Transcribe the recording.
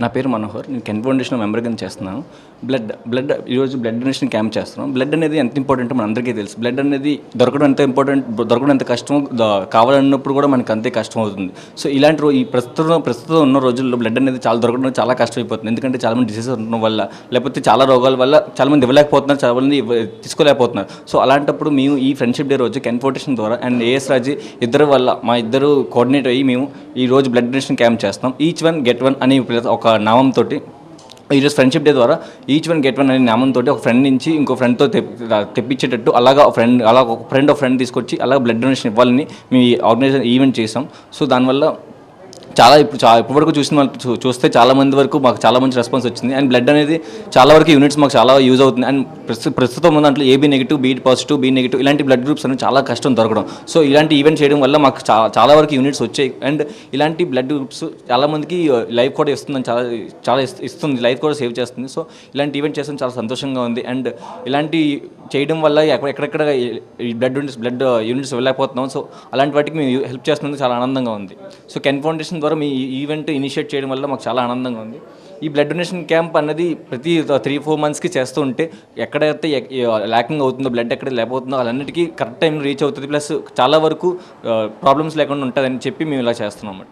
నా పేరు మనోహర్ నేను కెన్ ఫౌండేషన్ మెంబర్ కింద చేస్తున్నాను. బ్లడ్ బ్లడ్ ఈరోజు బ్లడ్ డొనేషన్ క్యాంప్ చేస్తున్నాం. బ్లడ్ అనేది ఎంత ఇంపార్టెంట్ మన అందరికీ తెలుసు. బ్లడ్ అనేది దొరకడం ఎంత ఇంపార్టెంట్ దొరకడం ఎంత కష్టం కావాలన్నప్పుడు కూడా మనకు అంతే కష్టం అవుతుంది సో ఇలాంటి ఈ ప్రస్తుతం ప్రస్తుతం ఉన్న రోజుల్లో బ్లడ్ అనేది చాలా దొరకడం చాలా కష్టమైపోతుంది. ఎందుకంటే చాలా మంది డిసీజెస్ ఉండడం వల్ల లేకపోతే చాలా రోగాల వల్ల చాలామంది ఇవ్వలేకపోతున్నారు చాలా మంది తీసుకోలేకపోతున్నారు. సో అలాంటప్పుడు మేము ఈ ఫ్రెండ్షిప్ డే రోజు కెన్ ఫౌండేషన్ ద్వారా అండ్ ఏఎస్ రాజీ ఇద్దరు వల్ల మా ఇద్దరు కోఆర్డినేట్ అయ్యి మేము ఈ రోజు బ్లడ్ డొనేషన్ క్యాంప్ చేస్తాం ఈచ్ వన్ గెట్ వన్ అని ఒక ఒక నామంతో ఈరోజు ఫ్రెండ్షిప్ డే ద్వారా ఈచ్ వన్ గెట్ వన్ అనే నామంతో ఒక ఫ్రెండ్ నుంచి ఇంకో ఫ్రెండ్తో తెప్పించేటట్టు అలాగా ఫ్రెండ్ అలా ఒక ఫ్రెండ్ ఒక ఫ్రెండ్ తీసుకొచ్చి అలా బ్లడ్ డొనేషన్ ఇవ్వాలని మేము ఈ ఆర్గనైజేషన్ ఈవెంట్ చేసాం. సో దానివల్ల చాలా ఇప్పుడు చా ఇప్పటివరకు చూసిన చూ- చూస్తే చాలా మంది వరకు మాకు చాలా మంచి రెస్పాన్స్ వచ్చింది. అండ్ బ్లడ్ అనేది చాలా వరకు యూనిట్స్ మాకు చాలా యూజ్ అవుతుంది. అండ్ ప్రస్తుతం ఉన్న దాంట్లో AB negative B positive B negative ఇలాంటి బ్లడ్ గ్రూప్స్ అనేవి చాలా కష్టం దొరకడం. సో ఇలాంటి ఈవెంట్ చేయడం వల్ల మాకు చాలా వరకు యూనిట్స్ వచ్చాయి. అండ్ ఇలాంటి బ్లడ్ గ్రూప్స్ చాలా మందికి లైఫ్ కూడా ఇస్తుందని చాలా చాలా ఇస్తుంది. లైఫ్ కూడా సేవ్ చేస్తుంది. సో ఇలాంటి ఈవెంట్ చేస్తాం చాలా సంతోషంగా ఉంది. అండ్ ఇలాంటి చేయడం వల్ల ఎక్కడ ఎక్కడెక్కడ బ్లడ్ యూనిట్స్ బ్లడ్ యూనిట్స్ వెళ్ళకపోతున్నాం సో అలాంటి వాటికి మేము హెల్ప్ చేస్తున్నందుకు చాలా ఆనందంగా ఉంది. సో కెన్ ఫౌండేషన్ ద్వారా మీ ఈవెంట్ ఇనిషియేట్ చేయడం వల్ల మాకు చాలా ఆనందంగా ఉంది. ఈ బ్లడ్ డొనేషన్ క్యాంప్ అన్నది ప్రతి త్రీ ఫోర్ మంత్స్కి చేస్తూ ఉంటే ఎక్కడైతే ల్యాకింగ్ అవుతుందో బ్లడ్ ఎక్కడ లేకపోతుందో అలాన్నిటికీ కరెక్ట్ టైం రీచ్ అవుతుంది. ప్లస్ చాలా వరకు ప్రాబ్లమ్స్ లేకుండా ఉంటుందని చెప్పి మేము ఇలా చేస్తున్నాం అన్నమాట.